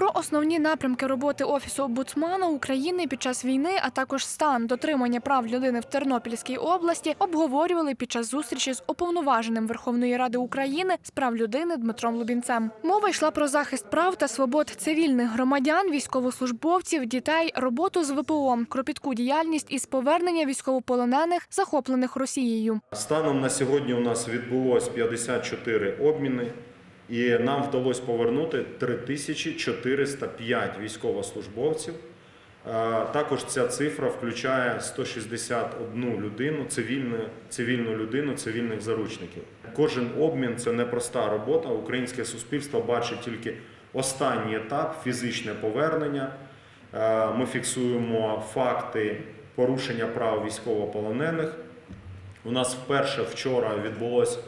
Про основні напрямки роботи офісу омбудсмана України під час війни, а також стан дотримання прав людини в Тернопільській області обговорювали під час зустрічі з уповноваженим Верховної Ради України з прав людини Дмитром Лубінцем. Мова йшла про захист прав та свобод цивільних громадян, військовослужбовців, дітей, роботу з ВПО, кропітку діяльність із повернення військовополонених, захоплених Росією. Станом на сьогодні у нас відбулось 54 обміни, і нам вдалося повернути 3405 військовослужбовців. Е, Також ця цифра включає 161 людину, цивільну, цивільну людину, цивільних заручників. Кожен обмін це непроста робота. Українське суспільство бачить тільки останній етап фізичне повернення. Е, Ми фіксуємо факти порушення прав військовополонених. У нас вперше вчора відбулось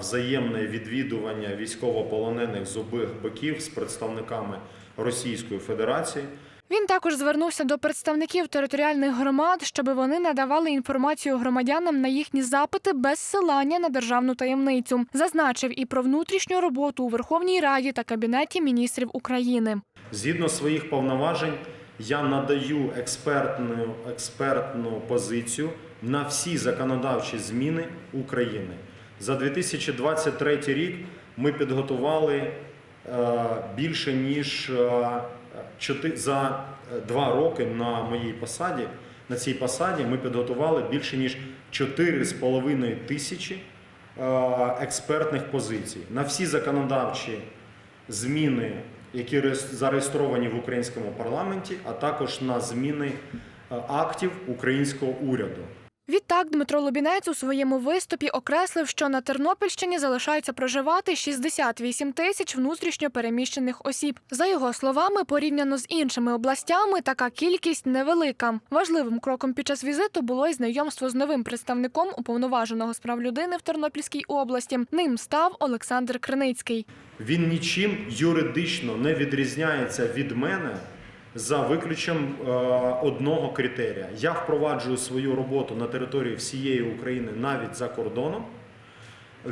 взаємне відвідування військовополонених з обох боків з представниками Російської Федерації. Він також звернувся до представників територіальних громад, щоб вони надавали інформацію громадянам на їхні запити без ссилання на державну таємницю. Зазначив і про внутрішню роботу у Верховній Раді та Кабінеті міністрів України. Згідно своїх повноважень, я надаю експертну, експертну позицію на всі законодавчі зміни України. За 2023 рік ми підготували е, більше ніж е, за е, два роки на моїй посаді. На цій посаді ми підготували більше ніж 4,5 тисячі експертних позицій на всі законодавчі зміни, які реєс- зареєстровані в українському парламенті, а також на зміни актів українського уряду. Відтак Дмитро Лубінець у своєму виступі окреслив, що на Тернопільщині залишаються проживати 68 тисяч внутрішньо переміщених осіб. За його словами, порівняно з іншими областями, така кількість невелика. Важливим кроком під час візиту було й знайомство з новим представником уповноваженого з прав людини в Тернопільській області. Ним став Олександр Криницький. Він нічим юридично не відрізняється від мене за виключенням е, одного критерія. Я впроваджую свою роботу на території всієї України навіть за кордоном.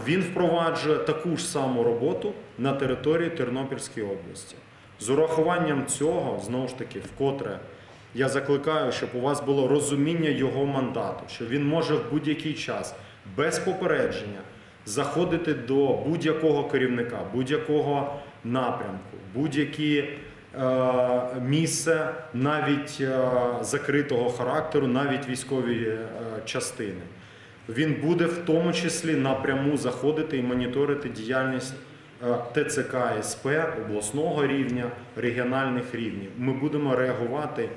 Він впроваджує таку ж саму роботу на території Тернопільської області. З урахуванням цього, знову ж таки, вкотре я закликаю, щоб у вас було розуміння його мандату, що він може в будь-який час без попередження заходити до будь-якого керівника, будь-якого напрямку, будь-які місце навіть е, закритого характеру, навіть військові е, частини. Він буде в тому числі напряму заходити і моніторити діяльність е, ТЦК СП обласного рівня, регіональних рівнів. Ми будемо реагувати,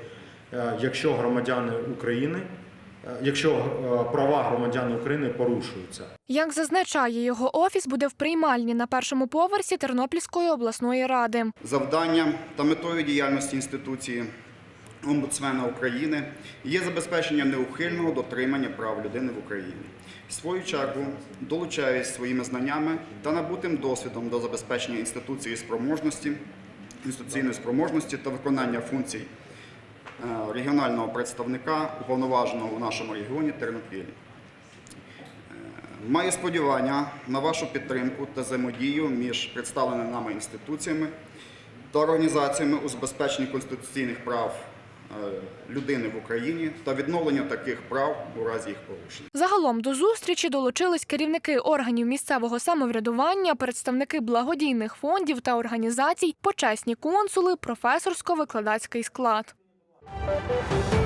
е, якщо громадяни України, е, якщо е, права громадян України порушуються. Як зазначає його офіс, буде в приймальні на першому поверсі Тернопільської обласної ради. Завданням та метою діяльності інституції омбудсмена України є забезпечення неухильного дотримання прав людини в Україні. В свою чергу долучаюсь своїми знаннями та набутим досвідом до забезпечення інституції спроможності, інституційної спроможності та виконання функцій е, регіонального представника, уповноваженого у нашому регіоні Тернопілі. Маю сподівання на вашу підтримку та взаємодію між представленими нами інституціями та організаціями у забезпеченні конституційних прав е, людини в Україні та відновлення таких прав у разі їх порушення. Загалом до зустрічі долучились керівники органів місцевого самоврядування, представники благодійних фондів та організацій, почесні консули, професорсько-викладацький склад. Thank you.